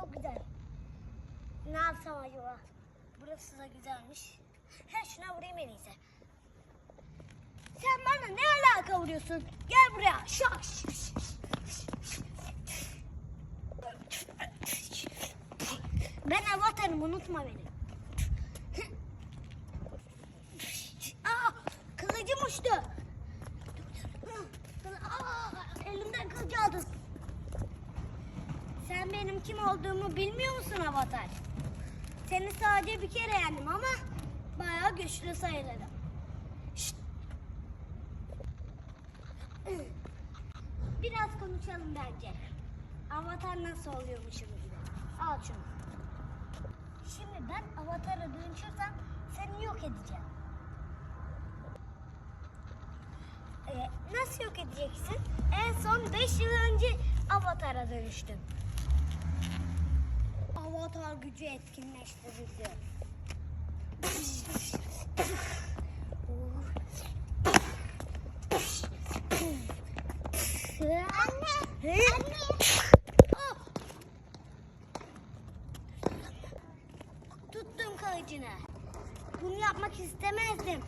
çok güzel. Ne yapsam acaba? Burası da güzelmiş. He şuna vurayım en iyisi. Sen bana ne alaka vuruyorsun? Gel buraya. Şak. Ben avatarım unutma beni. Aa, kılıcım uçtu. Aa, elimden kılıcı aldın. Sen kim olduğumu bilmiyor musun Avatar? Seni sadece bir kere yendim ama bayağı güçlü sayılırım. Biraz konuşalım bence. Avatar nasıl oluyormuşum gibi. Al şunu. Şimdi ben Avatar'a dönüşürsem seni yok edeceğim. Ee, nasıl yok edeceksin? En son 5 yıl önce Avatar'a dönüştüm. Avatar gücü etkinleştirildi. Anne! Anne! Ah! Tuttum kılıcını. Bunu yapmak istemezdim